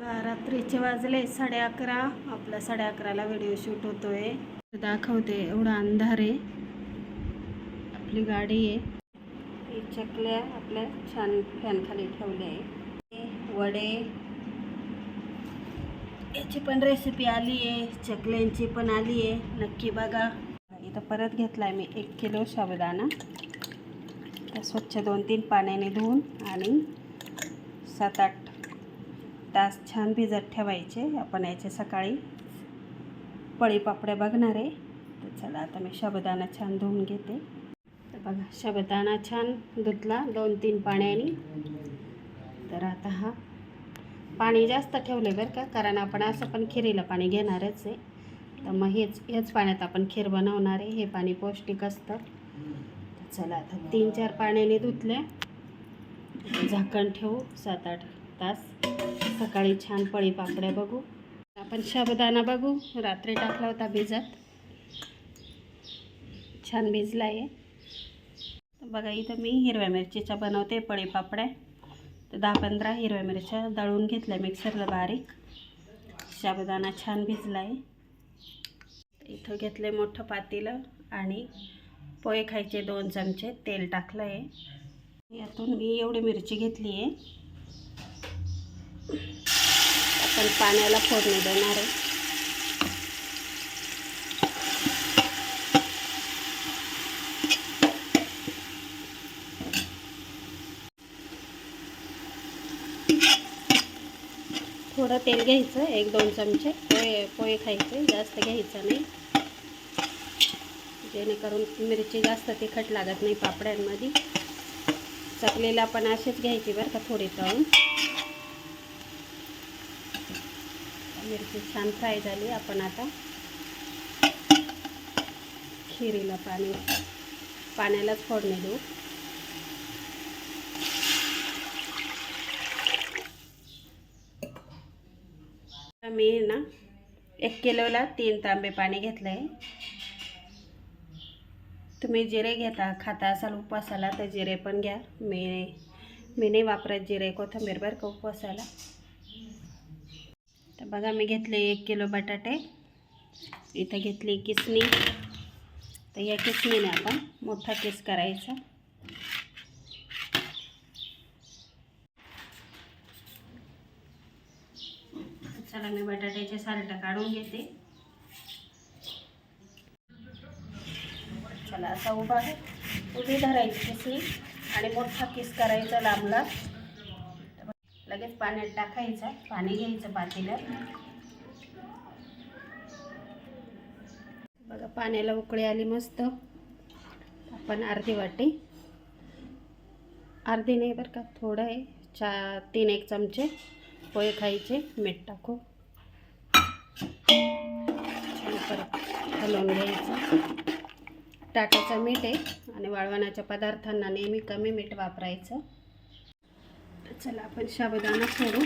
रात्रीचे वाजले साडे अकरा. आपला साडे अकराला व्हिडिओ शूट होतोय. दाखवते एवढा अंधार आहे. आपली गाडी आहे. चकल्या आपल्या छान फॅन खाली ठेवल्या आहे. वडे. याची पण रेसिपी आली आहे. चकल्यांची पण आली आहे. नक्की बघा. इथं परत घेतलाय मी एक किलो साबुदाणा. स्वच्छ दोन तीन पाण्याने धुवून आणि सात आठ तास छान भिजत ठेवायचे. आपण याचे सकाळी. पळी पापड्या बघणार. आहे तर चला आता मी शबदाना छान धुवून घेते. तर बघा शबदाना छान धुतला दोन तीन पाण्याने. तर आता हा पाणी जास्त ठेवले बरं का कारण आपण असं पण खिरीला पाणी घेणारच आहे. तर मग हेच हेच पाण्यात आपण खीर बनवणार आहे. हे पाणी पौष्टिक असतं. चला आता तीन चार पाण्याने धुतले झाकण ठेवू सात आठ तास. सकाळी छान पळी पापड्या बघू. आपण शाबदाना बघू. रात्री टाकला होता भिजत. छान भिजला आहे बघा इथं मी हिरव्या मिरचीच्या बनवते पळी पापड्या तर दहा पंधरा हिरव्या मिरच्या दळून घेतल्या मिक्सरला बारीक. शाबदाना छान भिजला आहे इथं घेतले मोठं पातेलं आणि पोहे खायचे दोन चमचे तेल टाकलं आहे यातून मी एवढी मिरची घेतली आहे आपण पाण्याला फोडणी देणार आहे. थोडं तेल घ्यायचं एक दोन चमचे. पोहे पोहे खायचे जास्त घ्यायचं नाही. जेणेकरून मिरची जास्त तिखट लागत नाही पापड्यांमध्ये. चकलेला पण अशीच घ्यायची बरं का थोडी तळून मिरची छान फ्राय झाली. आपण आता खिरीला पाणी पाण्यालाच फोडणी देऊ. मी ना एक किलोला तीन तांबे पाणी घेतलं आहे तुम्ही जिरे घेता खाता असाल उपवासाला तर जिरे पण घ्या. मी मी नाही वापरत जिरे कोथिंबीर बरं का उपवासाला. तर बघा मी घेतले एक किलो बटाटे. इथं घेतली किसणी तर या किसणीने आपण मोठा किस करायचा. चला मी बटाट्याचे साल्ट काढून घेते. चला असा उभा आहे. उभी धरायची किसणी आणि मोठा किस करायचा लांबला. लगेच पाण्यात टाकायचं पाणी घ्यायचं पातेल्यात बघा पाण्याला उकळी आली मस्त. आपण अर्धी वाटी. अर्धी नाही बरं का थोडं आहे. चा तीन एक चमचे पोहे खायचे मीठ टाकू. छान परत हलवून घ्यायचं. टाकायचं मीठ आहे आणि वाळवणाच्या पदार्थांना नेहमी कमी मीठ वापरायचं. चला आपण शाबदाना फोडू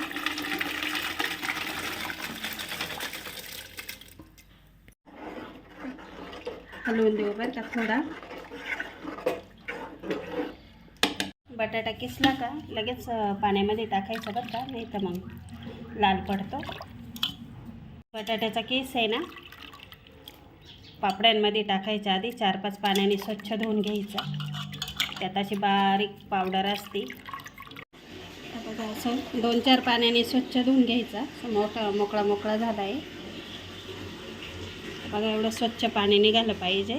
हलवून देऊ बरं का थोडा. बटाटा किसला का लगेच पाण्यामध्ये टाकायचं बरं का नाही तर मग लाल पडतो. बटाट्याचा केस आहे ना पापड्यांमध्ये टाकायच्या आधी चार पाच पाण्याने स्वच्छ धुवून घ्यायचा. त्यात अशी बारीक पावडर असते. आता असं दोन चार पाण्याने स्वच्छ धुवून घ्यायचा. असं मोठा मोकळा मोकळा झाला आहे. बघा एवढं स्वच्छ पाणी निघालं पाहिजे.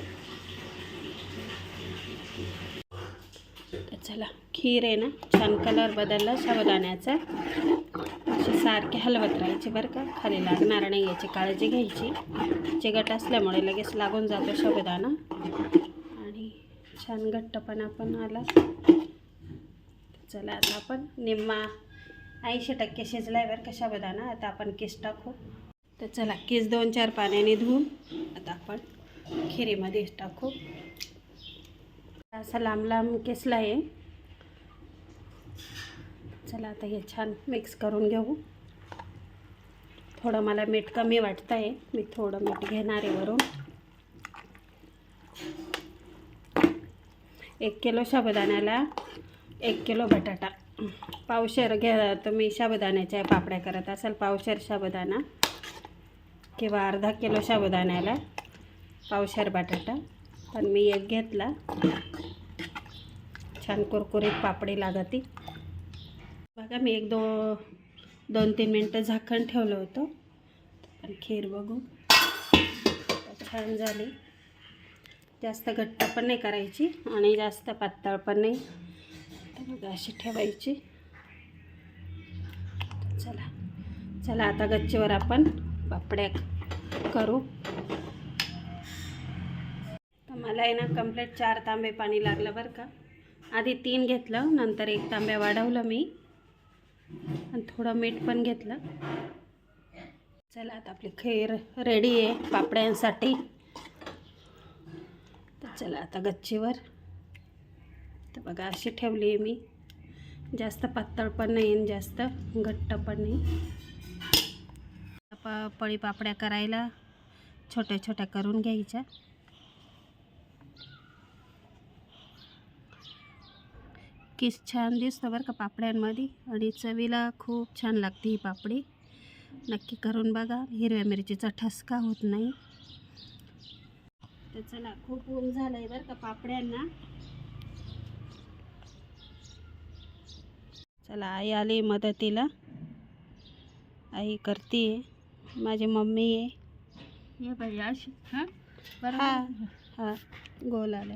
चला खीर आहे ना छान कलर बदलला साबुदाण्याचा. अशी सारखे हलवत राहायचे बरं का. खाली लागणार नाही याची काळजी घ्यायची. चिकट असल्यामुळे लगेच लागून जातो साबुदाणा. आणि छान घट्टपणा पण आला. चला आता आपण निम्मा ऐंशी टक्के शिजलाय बरं का साबुदाणा आता आपण केस टाकू. तर चला केस दोन चार पाण्याने धुवून आता आपण खिरीमध्ये टाकू. असा लांब लांब केसला आहे. चला आता हे छान मिक्स करून घेऊ. थोडं मला मीठ कमी वाटतं आहे मी थोडं मीठ घेणार आहे वरून. एक किलो शाबदाण्याला एक किलो बटाटा. पावशेर घ्या तुम्ही शाबुदाण्याच्या पापड्या करत असाल पावशेर साबुदाणा किंवा अर्धा किलो साबुदाण्याला पावशेर बटाटा. पण मी एक घेतला. छान कुरकुरीत पापडी लागती. बघा मी एक दो दोन तीन मिनटं झाकण ठेवलं होतं. पण खीर बघू. छान झाली. जास्त घट्ट पण नाही करायची आणि जास्त पातळ पण नाही. तर अशी ठेवायची. चला चला आता गच्चीवर आपण पापड्या करू. तर मला आहे ना कंप्लीट चार तांबे पाणी लागलं बरं का. आधी तीन घेतलं नंतर एक तांब्या वाढवलं मी. आणि थोडं मीठ पण घेतलं. चला आता आपली खीर रेडी आहे पापड्यांसाठी. तर चला आता गच्चीवर. तर बघा अशी ठेवली आहे मी. जास्त पातळ पण नाही आणि जास्त घट्ट पण नाही. प पळी पापड्या करायला छोट्या छोट्या करून घ्यायच्या. किस छान दिसतं बरं का पापड्यांमध्ये. आणि चवीला खूप छान लागते ही पापडी. नक्की करून बघा हिरव्या मिरचीचा ठसका होत नाही. तर चला खूप ऊन झालं आहे बरं का पापड्यांना. चला आई आली मदतीला. आई करते माझी मम्मी आहे ये बाई अशी. हां? हा हा. गोल आलं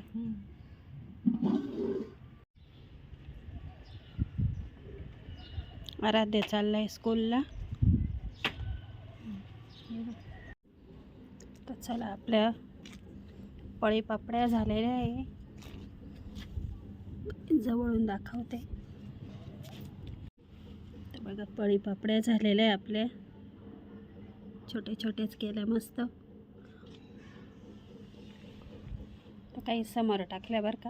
आराध्य चाललाय स्कूलला. तर चला आपल्या पळी पापड्या झालेल्या आहे. जवळून दाखवते. बघा पळी पापड्या झालेल्या आहे आपल्या. छोटे छोटेच केल्या मस्त. तर काही समोर टाकल्या बरं का.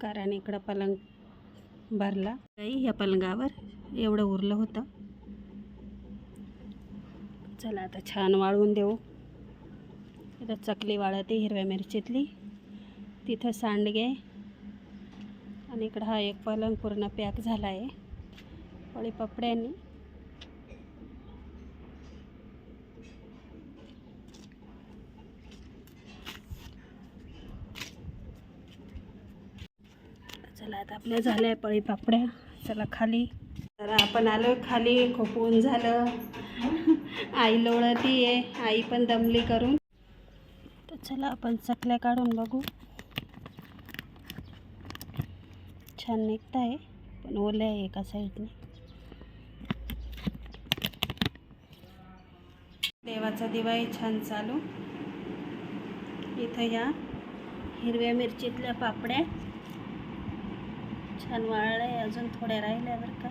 कारण इकडं पलंग भरला. काही ह्या पलंगावर एवढं उरलं होतं. चला आता छान वाळवून देऊ. इथं चकली वाळते हिरव्या मिरचीतली. तिथं सांडगे. आणि इकडं हा एक पलंग पूर्ण पॅक झाला आहे. पळी पपड्यांनी. चला आता आपल्या झाल्या पळी पापड्या. चला खाली. तर आपण आलो खाली खोपून ऊन झालं. आई लोळती आहे आई पण दमली करून. तर चला आपण चकल्या काढून बघू. छान निघत आहे पण ओल्या आहे एका साईडने. देवाचा दिवाळी छान चालू. इथं या हिरव्या मिरचीतल्या पापड्या. छान वाळल्या अजून थोड्या राहिल्या बरं का.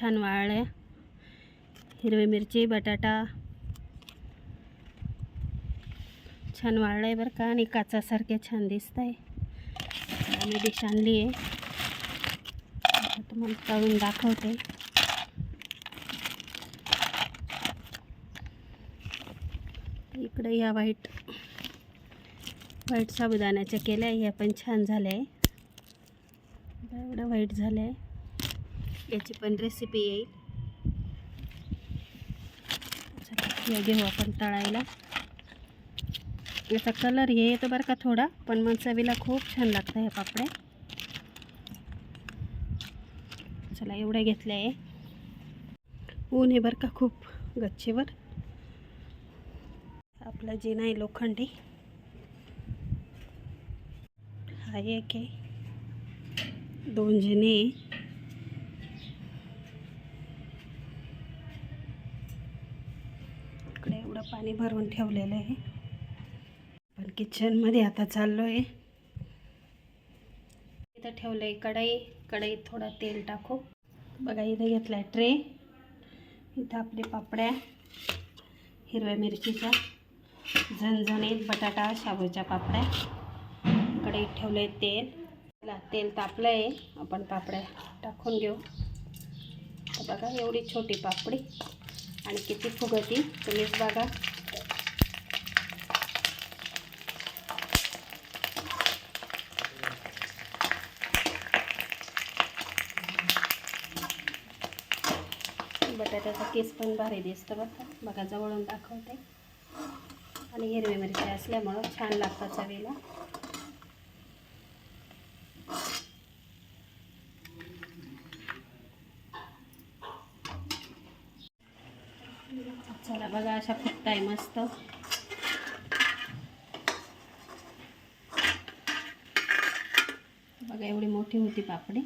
छान वाळल्या हिरवी मिरची बटाटा छान वाळलं आहे बरं का आणि काचासारखे छान दिसत आहे आम्ही डिश आणली आहे. तुम्हाला तळून दाखवते. इकडे या व्हाईट व्हाईट साबुदाण्याच्या केल्या ह्या पण छान झाल्या आहे एवढं व्हाईट झालं आहे याची पण रेसिपी येईल. या घेऊ आपण तळायला. याचा कलर हे येतो बरं का थोडा पण मग चवीला खूप छान लागतं ह्या पापड्या चला एवढ्या घेतल्या. आहे ऊन आहे बरं का खूप गच्चीवर. आपला जे नाही लोखंडी. हा एक आहे. दोन जिने इकडे एवढं पाणी भरून ठेवलेलं आहे. पण किचनमध्ये आता चाललो आहे इथं ठेवलं आहे कढई. कढईत थोडा तेल टाकू. बघा इथं घेतला आहे ट्रे. इथं आपले पापड्या हिरव्या मिरचीच्या झणझणीत बटाटा शाबूच्या पापड्या. कढईत ठेवलं आहे तेल तेल तापलं आहे आपण पापड्या टाकून घेऊ. तर बघा एवढी छोटी पापडी. आणि किती फुगती तुम्हीच बघा. त्याचा केस पण भारी दिसतो बघा. बघा जवळून दाखवते. आणि हिरवी मिरची असल्यामुळं छान लागतं चवीला. चला बघा अशा फुटताय मस्त बघा एवढी मोठी होती पापडी.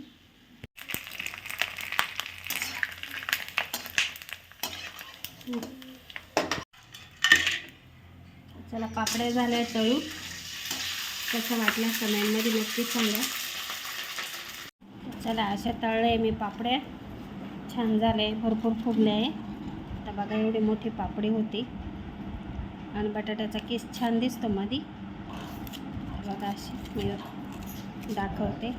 चला पापड्या झाल्या तळू. कसं वाटलं कमेंटमध्ये नक्कीच सांगा चला अशा तळले मी पापड्या. छान झाले भरपूर फुगले आहे. आता बघा एवढी मोठी पापडी होती. आणि बटाट्याचा केस छान दिसतो मधी. बघा अशी मी दाखवते.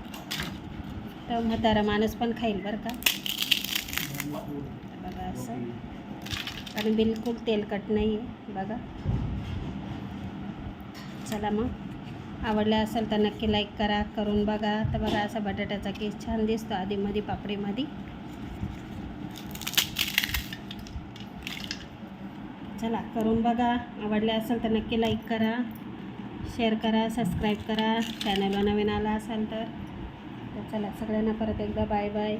तर म्हातारा माणूस पण खाईल बरं का. बघा असं. आणि बिलकुल तेलकट नाही आहे बघा. चला मग. आवडलं असेल तर नक्की लाईक करा करून बघा. तर बघा असा बटाट्याचा केस छान दिसतो आधीमध्ये पापडीमध्ये चला करून बघा. आवडले असेल तर नक्की लाईक करा. शेअर करा सबस्क्राईब करा. चॅनलला नवीन आला असाल तर. तर चला सगळ्यांना परत एकदा बाय बाय